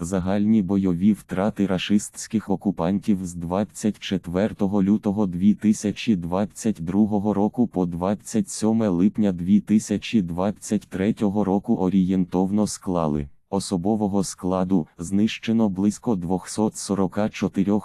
Загальні бойові втрати рашистських окупантів з 24 лютого 2022 року по 27 липня 2023 року орієнтовно склали. Особового складу знищено близько 244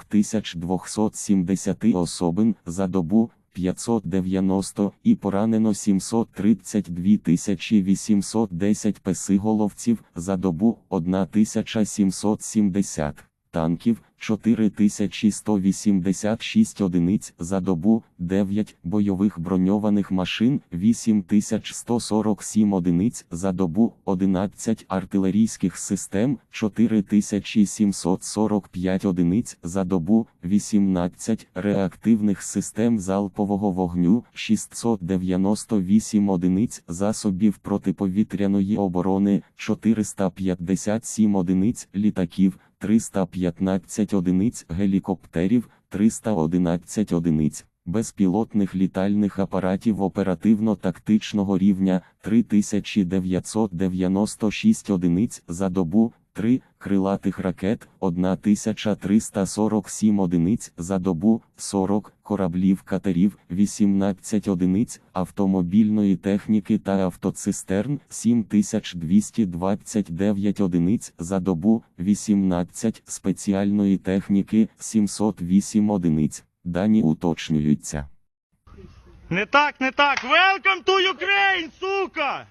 270 особин за добу 590 і поранено 732 810 песиголовців за добу 1770 танків 4186 одиниць за добу, 9 бойових броньованих машин 8147 одиниць за добу, 11 артилерійських систем 4745 одиниць за добу, 18 реактивних систем залпового вогню 698 одиниць засобів протиповітряної оборони 457 одиниць літаків 315 одиниць гелікоптерів, 311 одиниць безпілотних літальних апаратів оперативно-тактичного рівня, 3996 одиниць за добу, 3 крилатих ракет, 1347 одиниць за добу, 40 кораблів катерів, 18 одиниць автомобільної техніки та автоцистерн, 7229 одиниць за добу, 18 спеціальної техніки, 708 одиниць. Дані уточнюються. Не так, не так. Welcome to Ukraine, сука!